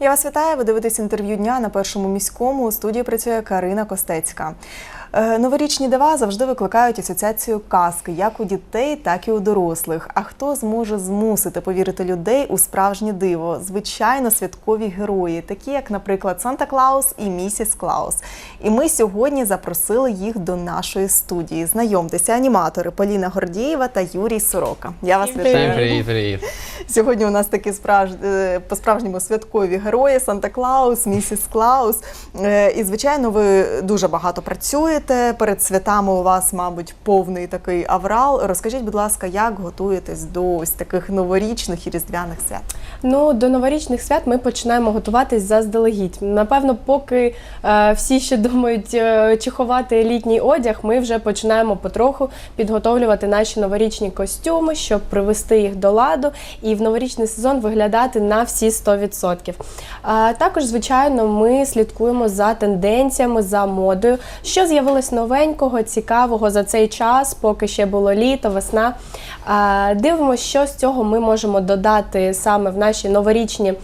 Я вас вітаю. Ви дивитесь інтерв'ю дня на першому міському. У студії працює Карина Костецька. Е, Новорічні дива завжди викликають асоціацію казки як у дітей, так і у дорослих. А хто зможе змусити повірити людей у справжнє диво? Звичайно, святкові герої, такі як, наприклад, Санта Клаус і місіс Клаус. І ми сьогодні запросили їх до нашої студії. Знайомтеся, аніматори Поліна Гордієва та Юрій Сорока. Я вас вітаю. Всім привіт, привіт. Сьогодні у нас такі справж... е, по-справжньому святкові герої Санта Клаус, місіс Клаус. Е, І, звичайно, ви дуже багато працюєте. Перед святами у вас, мабуть, повний такий аврал. Розкажіть, будь ласка, як готуєтесь до ось таких новорічних і різдвяних свят? Ну, до новорічних свят ми починаємо готуватись заздалегідь. Напевно, поки е, всі ще думають, е, чи ховати літній одяг, ми вже починаємо потроху підготовлювати наші новорічні костюми, щоб привести їх до ладу і в новорічний сезон виглядати на всі 100%. Також, звичайно, ми слідкуємо за тенденціями, за модою, що з'явилось новенького, цікавого за цей час, поки ще було літо, весна. Дивимося, що з цього ми можемо додати саме в наші новорічні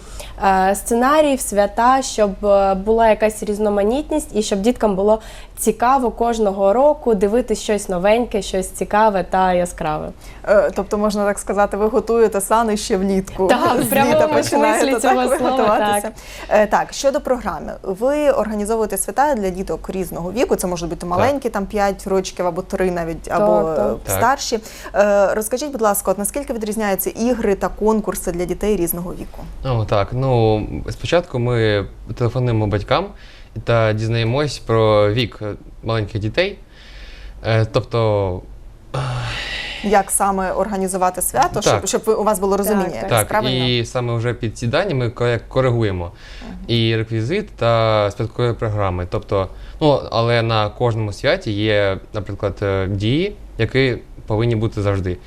сценарії, в свята, щоб е, була якась різноманітність і щоб діткам було цікаво кожного року дивитися щось новеньке, щось цікаве та яскраве. Е, Тобто, можна так сказати, ви готуєте сани ще влітку. Так, літа починаєте цього слова, так. Е, Так, щодо програми, ви організовуєте свята для діток різного віку. Це можуть бути маленькі, там 5 років або 3 навіть, або так. е, Так. старші. Е, Розкажіть, будь ласка, от наскільки відрізняються ігри та конкурси для дітей різного віку? О, так. Ну спочатку ми телефонуємо батькам та дізнаємось про вік маленьких дітей. Тобто, Як саме організувати свято, Так. щоб, щоб у вас було розуміння? Так, якесь, так, правильно? і саме вже під ці дані ми ко- коригуємо і реквізит та святкові програми. Тобто, ну але на кожному святі є, наприклад, е, дії, які повинні бути завжди.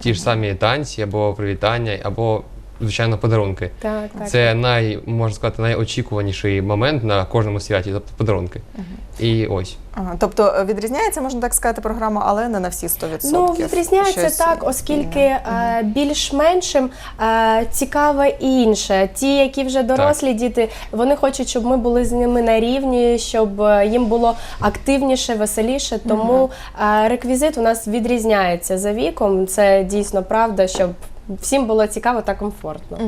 Ті ж самі танці або привітання, або звичайно подарунки. Так, так. Це най, можна сказати, найочікуваніший момент на кожному святі, тобто подарунки. І ось. Ага, тобто е, відрізняється, можна так сказати, програма, але не на всі 100%. Ну, відрізняється Щось так, оскільки е, більш-меншим е, цікаве інше. Ті, які вже дорослі діти, вони хочуть, щоб ми були з ними на рівні, щоб е, їм було активніше, веселіше. Тому е, реквізит у нас відрізняється за віком. Це дійсно правда, щоб всім було цікаво та комфортно.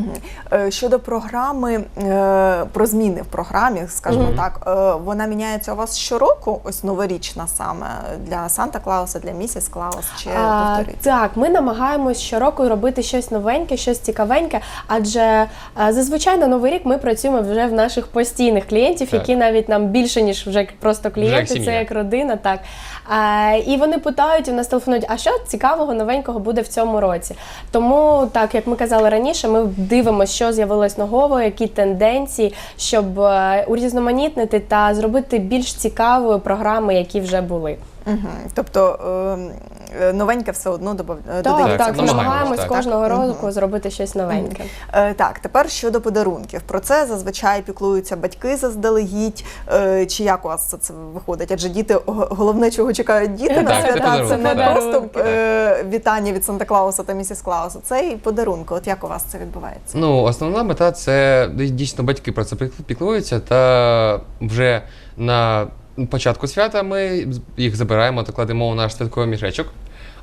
Е, Щодо програми, е, про зміни в програмі, скажімо Мгм. так, е, вона міняється у вас щороку, ось новорічна саме для Санта Клауса, для місіс Клаус, чи А, повторюється? так, ми намагаємось щороку робити щось новеньке, щось цікавеньке, адже зазвичай на новий рік ми працюємо вже в наших постійних клієнтів, Так. які навіть нам більше ніж вже просто клієнти, як це як родина. Так а, і вони питають у нас телефонують, а що цікавого новенького буде в цьому році? Тому, так як ми казали раніше, ми дивимося, що з'явилось нового, які тенденції, щоб е, урізноманітнити та зробити більш цікавою програми, які вже були. Угу. Тобто е, е, новеньке все одно е, Так, так, намагаємось, так. кожного Так? року зробити щось новеньке. Е, Так, тепер щодо подарунків. Про це зазвичай піклуються батьки заздалегідь. Е, Чи як у вас це- це виходить? Адже діти головне, чого чекають діти на свята, це не просто е, вітання від Санта Клауса та місіс Клауса, це і подарунки. От як у вас це відбувається? Ну, основна мета це дійсно батьки про це пік- піклуються, та вже на початку свята ми їх забираємо та кладемо у наш святковий мішечок.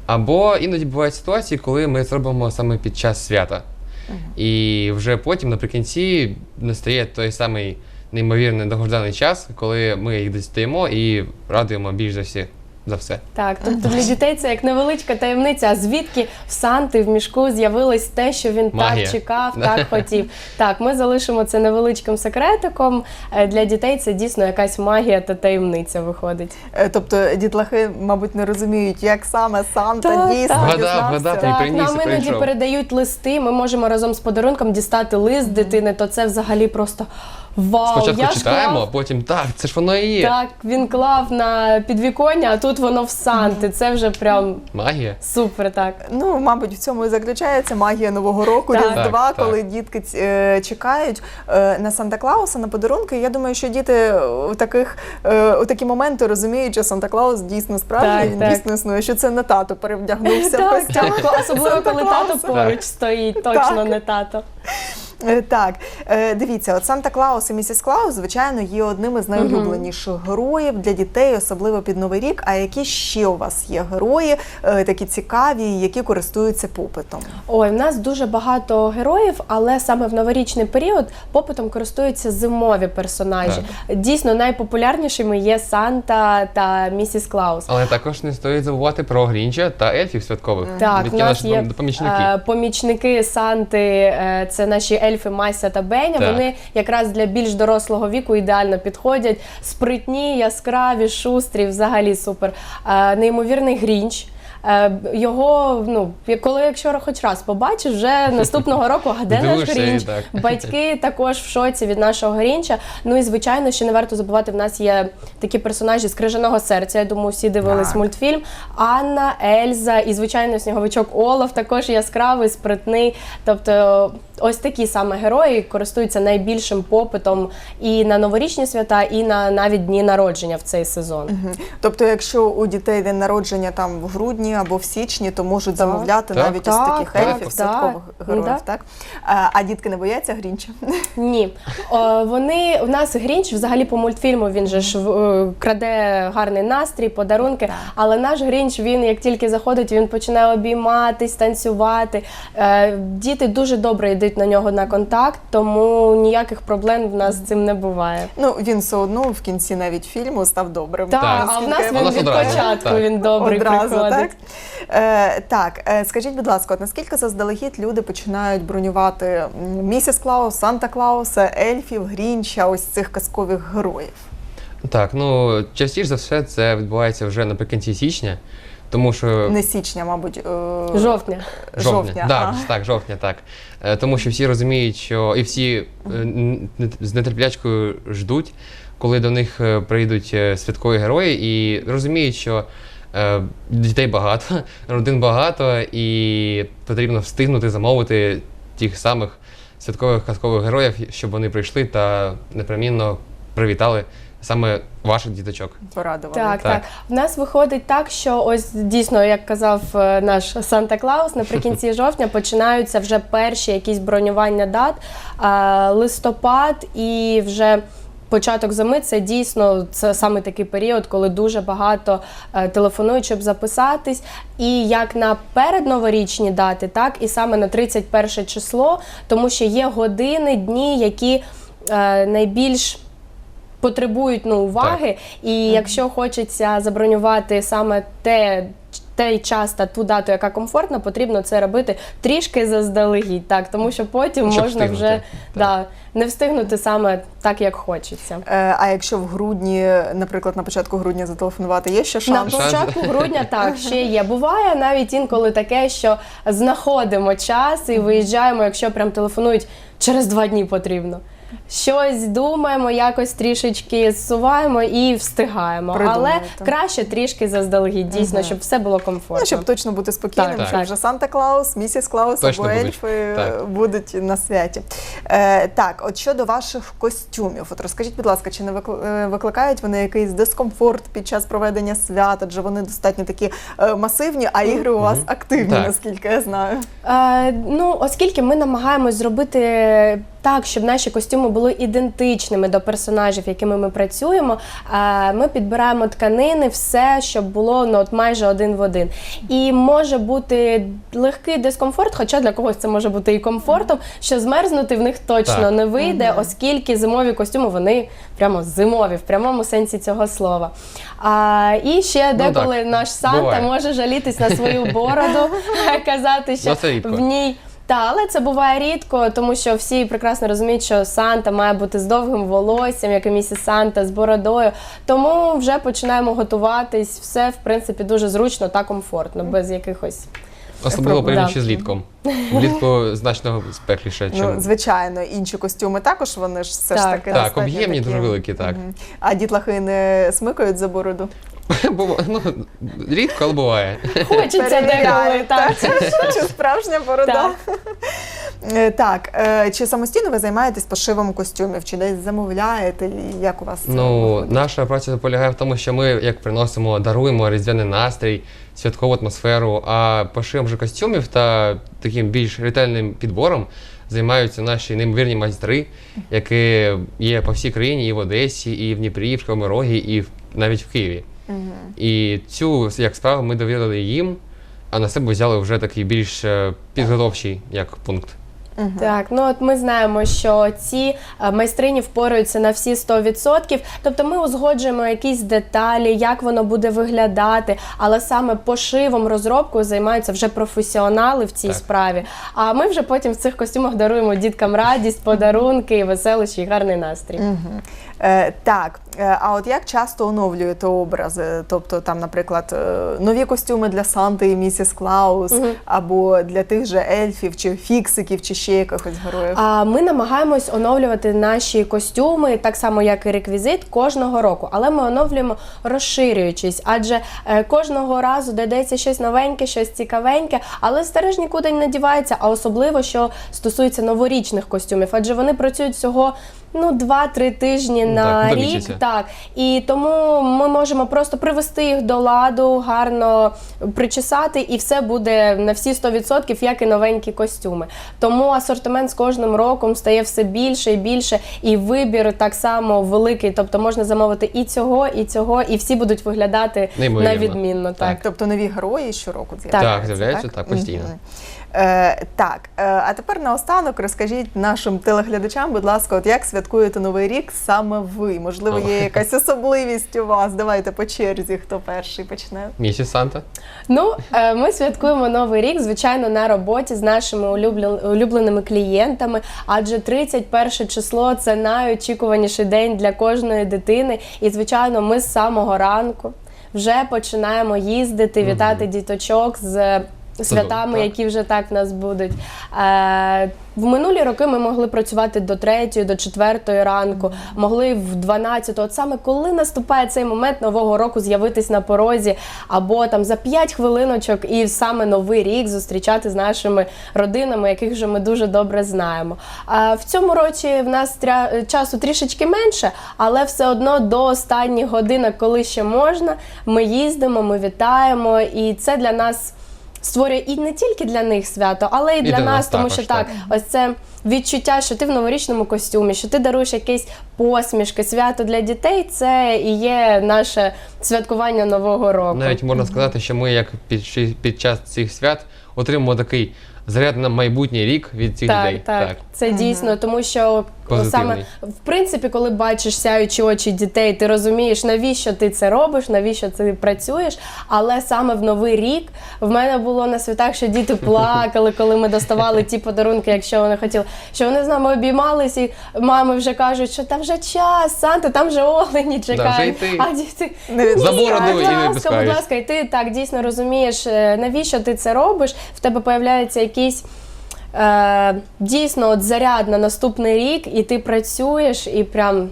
Або іноді бувають ситуації, коли ми це робимо саме під час свята. І вже потім наприкінці настає той самий неймовірний догожданий час, коли ми їх дістаємо і радуємо більш за всі за все. Так, тобто для дітей це як невеличка таємниця. А звідки в Санти в мішку з'явилось те, що він Магія. так чекав, так хотів. Так, ми залишимо це невеличким секретиком. Е, Для дітей це дійсно якась магія та таємниця виходить. Е, Тобто дітлахи, мабуть, не розуміють, як саме Санта Так, дійсно так. Вгадав, дізнався. вгадав, Так, приніс нам іноді прийшов. передають листи. Ми можемо разом з подарунком дістати лист дитини, то це взагалі просто вау. Спочатку я ж читаємо, а потім так, це ж воно і є. Так, він клав на підвіконня, а тут воно в Санти. Це вже прям Магія. супер. Так. Ну, мабуть, в цьому і заключається магія Нового року, Так. Різдва, Так, так. коли дітки е, чекають е, на Санта Клауса на подарунки. Я думаю, що діти у таких е, у такі моменти розуміють, що Санта Клаус дійсно справжній, Так, він так. дійсно існує, що це не тато перевдягнувся в Так, костюм. так, особливо коли тато Санта-Клауса. поруч стоїть, точно Так. не тато. Е, Так, е, дивіться, от Санта Клаус і місіс Клаус, звичайно, є одним із найулюбленіших героїв для дітей, особливо під Новий рік. А які ще у вас є герої, е, такі цікаві, які користуються попитом? Ой, в нас дуже багато героїв, але саме в новорічний період попитом користуються зимові персонажі. Дійсно, найпопулярнішими є Санта та місіс Клаус. Але також не стоїть забувати про Грінча та ельфів святкових. Так, в нас наші є помічники. помічники Санти, це наші ельфи Мася та Беня. Так. Вони якраз для більш дорослого віку ідеально підходять. Спритні, яскраві, шустрі, взагалі супер. Е, Неймовірний Грінч. Е, Його, ну, коли якщо хоч раз побачиш, вже наступного року а де наш Грінч? так. Батьки також в шоці від нашого Грінча. Ну і звичайно, ще не варто забувати, в нас є такі персонажі з крижаного серця. Я думаю, всі дивились Так. мультфільм. Анна, Ельза і звичайно сніговичок Олаф також яскравий, спритний. Тобто, ось такі саме герої користуються найбільшим попитом і на новорічні свята, і на навіть дні народження в цей сезон. Мгм. Тобто, якщо у дітей день народження там в грудні або в січні, то можуть замовляти Так. навіть із Так, таких так, ельфів, так. святкових Ну, героїв, так. так? А, а дітки не бояться Грінча? Ні, О, вони у нас Грінч взагалі по мультфільму він же ж е, краде гарний настрій, подарунки. Але наш Грінч він як тільки заходить, він починає обійматись, танцювати. Е, Діти дуже добре йдуть на нього на контакт, тому ніяких проблем в нас з цим не буває. Ну він все одно в кінці навіть фільму став добрим. Так, Так. а в нас він від початку так. він добрий Одразу, приходить. так? Е, так, е, скажіть, будь ласка, от наскільки заздалегідь люди починають бронювати місіс Клаус, Санта Клауса, ельфів, Грінча, ось цих казкових героїв? Так, ну частіше за все це відбувається вже наприкінці січня, тому що Не січня, мабуть. е, Жовтня. жовтня, да, а. так, жовтня, так. Е, Тому що всі розуміють, що і всі е, з нетерплячкою ждуть, коли до них прийдуть святкові герої, і розуміють, що дітей багато, родин багато, і потрібно встигнути замовити тих самих святкових казкових героїв, щоб вони прийшли та непремінно привітали саме ваших діточок. Порадували. Так, так, Так. В нас виходить так, що ось дійсно, як казав е, наш Санта Клаус, наприкінці жовтня починаються вже перші якісь бронювання дат, е, листопад і вже. Початок зими це дійсно це саме такий період, коли дуже багато е, телефонують, щоб записатись. І як на передноворічні дати, так і саме на 31 число, тому що є години, дні, які е, найбільш потребують ну, уваги. І якщо хочеться забронювати саме те. Той час та ту дату, яка комфортна, потрібно це робити трішки заздалегідь, так тому що потім Щоб можна встигнути, вже да, не встигнути саме так, як хочеться. Е, А якщо в грудні, наприклад, на початку грудня зателефонувати, є ще На шанс? Шанс. початку грудня так ще є. Буває навіть інколи таке, що знаходимо час і виїжджаємо, якщо прям телефонують через два дні потрібно. Щось думаємо, якось трішечки зсуваємо і встигаємо. Але краще трішки заздалегідь, дійсно, щоб все було комфортно. Ну, щоб точно бути спокійним, Так, що так. вже Санта Клаус, місіс Клаус Точно або будуть. ельфи Так. будуть на святі. Е, так, от щодо ваших костюмів, от розкажіть, будь ласка, чи не викли- е, викликають вони якийсь дискомфорт під час проведення свят? Адже вони достатньо такі е, масивні, а ігри у вас активні, Так. наскільки я знаю. Е, ну, оскільки ми намагаємось зробити так, щоб наші костюми були ідентичними до персонажів, якими ми працюємо, ми підбираємо тканини, все, щоб було ну, от майже один в один. І може бути легкий дискомфорт, хоча для когось це може бути і комфортом, що змерзнути в них точно Так. не вийде, оскільки зимові костюми вони прямо зимові в прямому сенсі цього слова. А, і ще Ну, деколи так, наш Санта буває. може жалітись на свою бороду, казати, що Ну, в ній. Та, але це буває рідко, тому що всі прекрасно розуміють, що Санта має бути з довгим волоссям, як і місіс Санта, з бородою. Тому вже починаємо готуватись. Все, в принципі, дуже зручно та комфортно, без якихось. Особливо Проблем. порівнюючи з літком. Влітку значно спекліше, Ну, звичайно, інші костюми також вони ж все ж Так, таки так, достатньо об'ємні такі. дуже великі, так. Мгм. А дітлахи не смикають за бороду? Бува- ну, рідко, але буває. Хочеться деколи, Перевіряють, так. Чи справжня борода? Так. Е, Так, е, чи самостійно ви займаєтесь пошивом костюмів, чи десь замовляєте, і як у вас це Ну, наша праця полягає в тому, що ми як приносимо, даруємо різдвяний настрій, святкову атмосферу, а пошивом же костюмів та таким більш ретельним підбором займаються наші неймовірні майстри, які є по всій країні, і в Одесі, і в Дніпрі, і в Кривому і в- навіть в Києві. І цю як справу ми довірили їм, а на себе взяли вже такий більш е, підготовчий як пункт. Так, ну от ми знаємо, що ці е, майстрині впораються на всі 100%. Тобто ми узгоджуємо якісь деталі, як воно буде виглядати, але саме пошивом, розробкою займаються вже професіонали в цій Так. справі. А ми вже потім в цих костюмах даруємо діткам радість, подарунки, веселощі і гарний настрій. Е, так, е, а от як часто оновлюєте образи? Тобто, там, наприклад, е, нові костюми для Санти і місіс Клаус, або для тих же ельфів, чи фіксиків, чи ще якихось героїв? А ми намагаємось оновлювати наші костюми, так само як і реквізит, кожного року. Але ми оновлюємо розширюючись, адже е, кожного разу додається щось новеньке, щось цікавеньке, але старе ж нікуди не надівається, а особливо що стосується новорічних костюмів, адже вони працюють всього. Ну, два-три тижні Ну, на так, до рік, місяця. так і тому ми можемо просто привести їх до ладу, гарно причесати, і все буде на всі 100%, як і новенькі костюми. Тому асортимент з кожним роком стає все більше і більше, і вибір так само великий. Тобто можна замовити і цього, і цього, і всі будуть виглядати Неймовірно. на відмінно. Так. Тобто нові герої щороку Так. з'являються? Так, з'являються, так, постійно. Мгм. Е, так, е, а тепер наостанок розкажіть нашим телеглядачам, будь ласка, от як святкуєте Новий рік саме ви? Можливо, є якась особливість у вас? Давайте по черзі, хто перший почне. Місіс Санта. Ну, е, ми святкуємо новий рік, звичайно, на роботі з нашими улюблен- улюбленими клієнтами. Адже 31 число це найочікуваніший день для кожної дитини. І, звичайно, ми з самого ранку вже починаємо їздити, вітати діточок з. Святами, так. які вже так в нас будуть. Е, в минулі роки ми могли працювати до 3, до 4 ранку, могли в 12. От саме коли наступає цей момент нового року з'явитись на порозі, або там за 5 хвилиночок і саме новий рік зустрічати з нашими родинами, яких вже ми дуже добре знаємо. Е, в цьому році в нас тря- часу трішечки менше, але все одно до останніх годинок, коли ще можна, ми їздимо, ми вітаємо, і це для нас створює і не тільки для них свято, але і для, для нас, нас тому також, що так, так. ось це відчуття, що ти в новорічному костюмі, що ти даруєш якісь посмішки, свято для дітей. Це і є наше святкування нового року. Навіть можна сказати, що ми як під, під час цих свят отримуємо такий заряд на майбутній рік від цих так, людей. так, це дійсно, тому що Позитивний. саме в принципі, коли бачиш сяючі очі дітей, ти розумієш, навіщо ти це робиш, навіщо ти працюєш. Але саме в новий рік в мене було на святах, що діти плакали, коли ми доставали ті подарунки, якщо вони хотіли, що вони з нами обіймались, і мами вже кажуть, що та вже час, Санта, там вже олені чекають. йти. а діти Не «Ні, За бороду будь ласка, будь ласка, і ти так дійсно розумієш, е, навіщо ти це робиш. В тебе появляється якийсь. Е, дійсно, от заряд на наступний рік, і ти працюєш і прям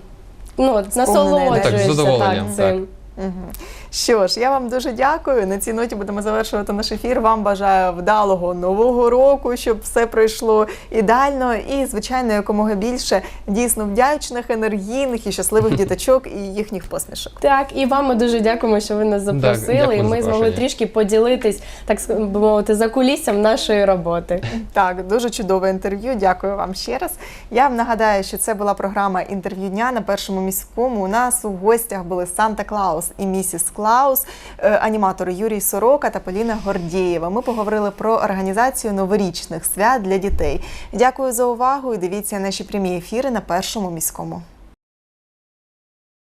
ну, от насолоджуєшся Так, з задоволенням, так, цим. Мгм. Що ж, я вам дуже дякую. На цій ноті будемо завершувати наш ефір. Вам бажаю вдалого нового року, щоб все пройшло ідеально і, звичайно, якомога більше дійсно вдячних, енергійних і щасливих діточок і їхніх посмішок. Так, і вам ми дуже дякуємо, що ви нас запросили, дякую і за ми змогли трішки поділитись, так би мовити, за куліссям нашої роботи. Так, дуже чудове інтерв'ю. Дякую вам ще раз. Я вам нагадаю, що це була програма інтерв'ю дня на першому міському. У нас у гостях були Санта Клаус і місіс Клаус, е, аніматори Юрій Сорока та Поліна Гордієва. Ми поговорили про організацію новорічних свят для дітей. Дякую за увагу і дивіться наші прямі ефіри на першому міському.